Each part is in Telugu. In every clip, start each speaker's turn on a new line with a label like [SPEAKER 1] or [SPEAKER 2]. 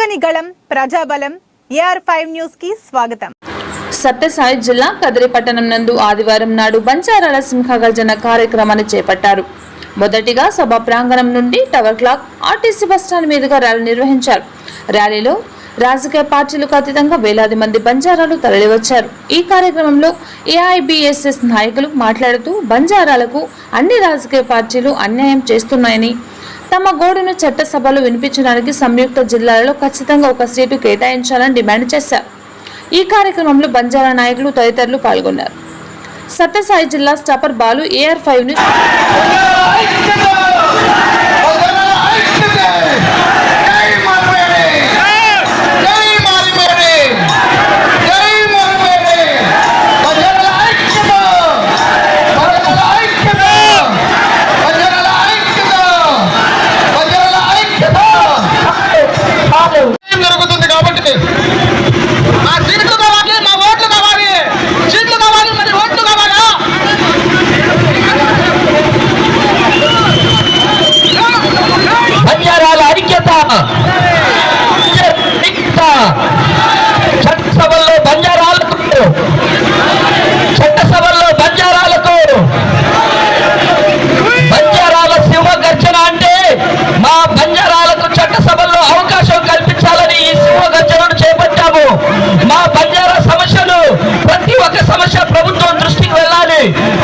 [SPEAKER 1] ప్రజని గళం ప్రజాబలం ఏఆర్ ఫైవ్ న్యూస్కి స్వాగతం.
[SPEAKER 2] సత్యసాయి జిల్లా కదిరి పట్టణం నందు ఆదివారం నాడు బంజారాల సింహగర్జన కార్యక్రమాన్ని చేపట్టారు. మొదటిగా సభ ప్రాంగణం నుండి tower clock RTC bus stand మీదుగా ర్యాలీ నిర్వహించారు. ర్యాలీలో రాజకీయ పార్టీలకు అతీతంగా వేలాది మంది బంజారాలు తరలివచ్చారు. ఈ కార్యక్రమంలో ఏఐబిఎస్ఎస్ నాయకులు మాట్లాడుతూ బంజారాలకు అన్ని రాజకీయ పార్టీలు అన్యాయం చేస్తున్నాయని తమ గోడును చట్టసభలో వినిపించడానికి సంయుక్త జిల్లాలలో ఖచ్చితంగా ఒక సీటు కేటాయించాలని డిమాండ్ చేశారు. ఈ కార్యక్రమంలో బంజారా నాయకులు తదితరులు పాల్గొన్నారు. సత్యసాయి జిల్లా స్టాపర్ బాలు ఏఆర్ ఫైవ్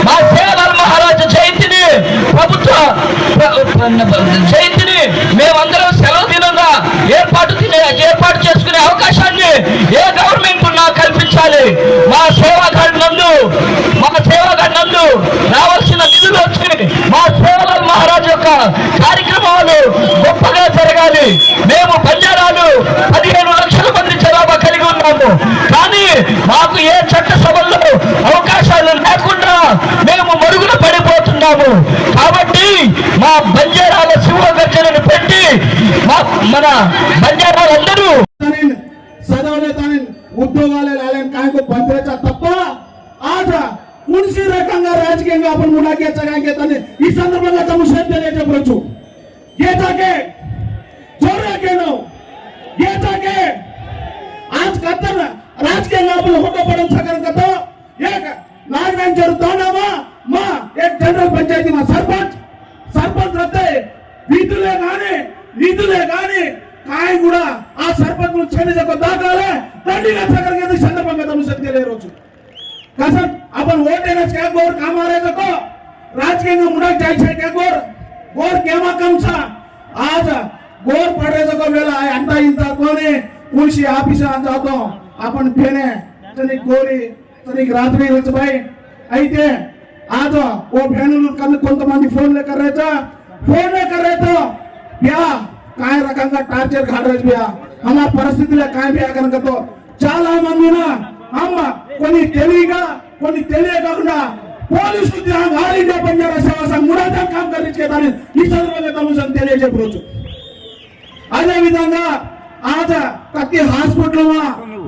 [SPEAKER 3] మా
[SPEAKER 4] సేవల మహారాజు జయంతిని ప్రభుత్వ జయంతిని మేమందరం సెలవు దినంగా ఏర్పాటు తినే ఏర్పాటు చేసుకునే అవకాశాన్ని ఏ గవర్నమెంట్ ఉన్నా కల్పించాలి. మా సేవాగాడి నందు మా సేవాగాడి నందు రావాల్సిన నిధులు వచ్చి మా సేవల మహారాజు యొక్క కార్యక్రమాలు గొప్పగా జరగాలి. మేము బంజారాలు పదిహేను లక్షల మంది జనాభా కలిగి ఉన్నాము. కానీ మాకు ఏ చట్ట సభల్లో మన
[SPEAKER 5] బంజారా అందరూ చదవలే తాను ఉద్యోగాలే రాలేని కాయకు బంద్రేచా తప్ప ఆట మునిసి రకంగా రాజకీయంగా అప్పుడు ముడాకేచ్చగానే ఈ సందర్భంగా తమ శ్రద్ధ చెప్పవచ్చు ఏచాకే జోరాకేను ఏచాకే ఆజ్ కథ రాజకీయంగా అప్పుడు హుట్టపడం సగం కథ ఏక నాగరం జరుగుతాడామా మా ఏక జనరల్ పంచాయతీ మా సర్పంచ్ సర్పంచ్ రత్తే వీధులే కానీ నిధులే కానీ కాయం కూడా ఆ సర్పంచులు క్షమించక దాఖలే దండిగా చక్కడికి సందర్భంగా తమిళ రోజు కసం అప్పుడు ఓటైన కేగోర్ కామారేజకో రాజకీయంగా మునక్ జాయిచే కేగోర్ గోర్ కేమా కంస आज गोर पडायचं वेळा अंता इंता कोणी मुळशी ऑफिसा जातो आपण फेने तरी గోరి తనకి రాత్రి వచ్చిపోయి అయితే आज ఓ ఫ్యానులు కొంతమంది ఫోన్లే కర్రైతే ఫోన్లే కర్రైతే యా రకంగా టార్చర్ ఘాటరాజ్ బియా అమ్మ పరిస్థితులే కాయబియాకనుకతో చాలా మంది అమ్మ కొన్ని తెలియక కొన్ని తెలియకుండా పోలీసు ఉద్యోగం all India Punjab Seva Sangh ముడాజా com ఈ సందర్భంగా కమిషన్ తెలియజేయవచ్చు అదేవిధంగా ఆజ ప్రతి హాస్పిటల్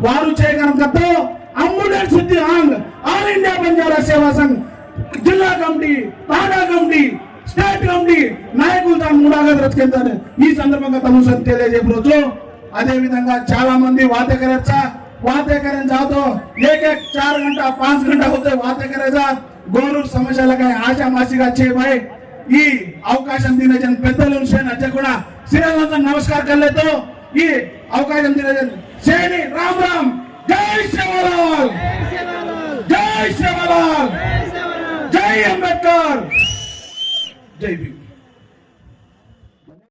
[SPEAKER 5] వారు చేయగలతో అంబులెన్స్ ఉద్యోగం ఆల్ ఇండియా పంజాబ్ సేవా సంఘ్ జిల్లా కమిటీ తాడా కమిటీ స్టేట్ కమిటీ నాయకులు తాను మూడాగా రచుకెళ్తారు ఈ సందర్భంగా తమ తెలియజెప్పవచ్చు అదే విధంగా చాలా మంది वाते करायचा वाते करेन जातो एक एक चार घंटा पाच घंटा होते वाते करायचा గోరూరు సమస్యల ఆశా మాసిగా వచ్చే భాయ్ ఈ అవకాశం తినజన్ పెద్దలు అధ్యక్ష కూడా శ్రీలంక నమస్కారం కర్లేతో ఈ అవకాశం తినజన్ శ్రేణి రామ్ రామ్ జై శివలాల్ జై శివలాల్ జై అంబేద్కర్ జై భీమ్